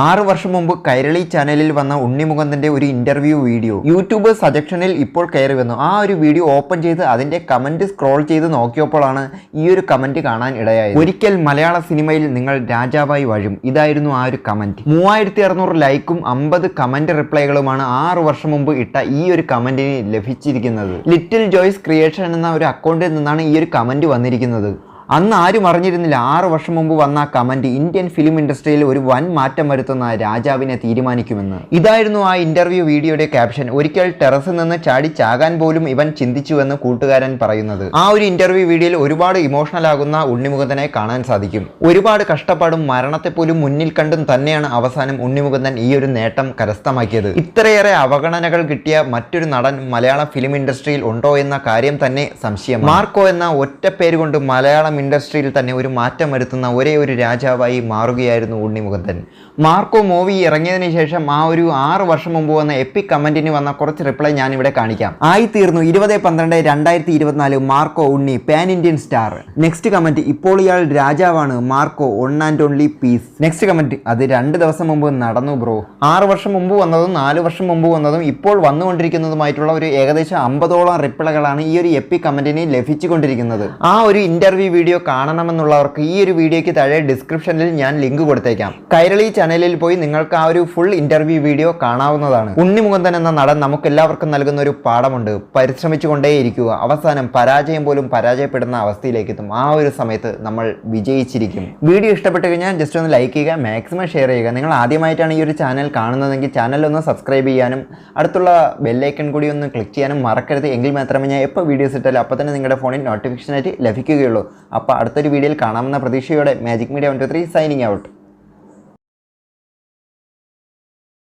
ആറ് വർഷം മുമ്പ് കൈരളി ചാനലിൽ വന്ന ഉണ്ണിമുകുന്ദന്റെ ഒരു ഇന്റർവ്യൂ വീഡിയോ. യൂട്യൂബ് സജക്ഷനിൽ ഇപ്പോൾ കയറി വന്നു. ആ ഒരു വീഡിയോ ഓപ്പൺ ചെയ്ത് അതിന്റെ കമന്റ് സ്ക്രോൾ ചെയ്ത് നോക്കിയപ്പോഴാണ് ഈ ഒരു കമന്റ് കാണാൻ ഇടയായത്. ഒരിക്കൽ മലയാള സിനിമയിൽ നിങ്ങൾ രാജാവായി വഴും. ഇതായിരുന്നു ആ ഒരു കമന്റ്. മൂവായിരത്തി അറുന്നൂറ് ലൈക്കും അമ്പത് കമന്റ് റിപ്ലൈകളുമാണ് ആറ് വർഷം മുമ്പ് ഇട്ട ഈ ഒരു കമന്റിന് ലഭിച്ചിരിക്കുന്നത്. ലിറ്റിൽ ജോയ്സ് ക്രിയേഷൻ എന്ന ഒരു അക്കൗണ്ടിൽ നിന്നാണ് ഈ ഒരു കമന്റ് വന്നിരിക്കുന്നത്. അന്ന് ആരും അറിഞ്ഞിരുന്നില്ല. ആറ് വർഷം മുമ്പ് വന്ന ആ കമന്റ് ഇന്ത്യൻ ഫിലിം ഇൻഡസ്ട്രിയിൽ ഒരു വൻ മാറ്റം വരുത്തുന്ന രാജാവിനെ തീരുമാനിക്കുമെന്ന്. ഇതായിരുന്നു ആ ഇന്റർവ്യൂ വീഡിയോയുടെ ക്യാപ്ഷൻ. ഒരിക്കൽ ടെറസിൽ നിന്ന് ചാടി ചാകാൻ പോലും ഇവൻ ചിന്തിച്ചുവെന്ന് കൂട്ടുകാരൻ പറയുന്നത്. ആ ഒരു ഇന്റർവ്യൂ വീഡിയോയിൽ ഒരുപാട് ഇമോഷണൽ ആകുന്ന ഉണ്ണിമുകുന്ദനെ കാണാൻ സാധിക്കും. ഒരുപാട് കഷ്ടപ്പാടും മരണത്തെ പോലും മുന്നിൽ കണ്ടും തന്നെയാണ് അവസാനം ഉണ്ണിമുകുന്ദൻ ഈ ഒരു നേട്ടം കരസ്ഥമാക്കിയത്. ഇത്രയേറെ അവഗണനകൾ കിട്ടിയ മറ്റൊരു നടൻ മലയാള ഫിലിം ഇൻഡസ്ട്രിയിൽ ഉണ്ടോ എന്ന കാര്യം തന്നെ സംശയം മാർക്കോ എന്ന ഒറ്റ പേര് കൊണ്ട് മലയാളം ഇൻഡസ്ട്രിയിൽ തന്നെ ഒരു മാറ്റം വരുത്തുന്ന ഒരേ ഒരു രാജാവായി മാറുകയായിരുന്നു ഉണ്ണിമുഖത്തൻ മാർക്കോ മൂവി ഇറങ്ങിയതിന് ശേഷം ആ ഒരു ആറ് വർഷം മുമ്പ് വന്ന എപ്പിക് കമന്റിന് വന്ന കുറച്ച് റിപ്ലൈ ഞാൻ ഇവിടെ കാണിക്കാം. ആയി തീർന്നു ഇരുപത് പന്ത്രണ്ട് രണ്ടായിരത്തി ഇരുപത്തിനാല് Marco Unni pan Indian star next comment ഇപ്പോൾ ഇയാൾ രാജാവാണ് Marco one and only piece next comment അത് രണ്ട് ദിവസം മുമ്പ് നടന്നു ബ്രോ ആറ് വർഷം മുമ്പ് വന്നതും നാല് വർഷം മുമ്പ് വന്നതും ഇപ്പോൾ വന്നുകൊണ്ടിരിക്കുന്നതുമായിട്ടുള്ള ഒരു ഏകദേശം അമ്പതോളം റിപ്ലൈകളാണ് ഈ ഒരു എപ്പിക് കമന്റിന് ലഭിച്ചുകൊണ്ടിരിക്കുന്നത്. ആ ഒരു ഇന്റർവ്യൂ വീഡിയോ കാണണമെന്നുള്ളവർക്ക് ഈ ഒരു വീഡിയോയ്ക്ക് താഴെ ഡിസ്ക്രിപ്ഷനിൽ ഞാൻ ലിങ്ക് കൊടുത്തേക്കാം. കൈരളി ചാനലിൽ പോയി നിങ്ങൾക്ക് ആ ഒരു ഫുൾ ഇന്റർവ്യൂ വീഡിയോ കാണാവുന്നതാണ്. ഉണ്ണിമുകുന്ദൻ എന്ന നടൻ നമുക്ക് എല്ലാവർക്കും നൽകുന്ന ഒരു പാഠമുണ്ട്. പരിശ്രമിച്ചുകൊണ്ടേയിരിക്കുക. അവസാനം പരാജയം പോലും പരാജയപ്പെടുന്ന അവസ്ഥയിലേക്ക് എത്തും ആ ഒരു സമയത്ത് നമ്മൾ വിജയിച്ചിരിക്കും. വീഡിയോ ഇഷ്ടപ്പെട്ട് കഴിഞ്ഞാൽ ജസ്റ്റ് ഒന്ന് ലൈക്ക് ചെയ്യുക മാക്സിമം ഷെയർ ചെയ്യുക. നിങ്ങൾ ആദ്യമായിട്ടാണ് ഈ ഒരു ചാനൽ കാണുന്നതെങ്കിൽ ചാനൽ ഒന്ന് സബ്സ്ക്രൈബ് ചെയ്യാനും അടുത്തുള്ള ബെല്ലൈക്കൺ കൂടി ഒന്ന് ക്ലിക്ക് ചെയ്യാനും മറക്കരുത്. എങ്കിൽ മാത്രമേ ഞാൻ എപ്പോൾ വീഡിയോസ് ഇട്ടാലും അപ്പോൾ തന്നെ നിങ്ങളുടെ ഫോണിൽ നോട്ടിഫിക്കേഷനായിട്ട് ലഭിക്കുകയുള്ളൂ. അപ്പോൾ അടുത്തൊരു വീഡിയോയിൽ കാണാമെന്ന പ്രതീക്ഷയോടെ magic media one two three signing out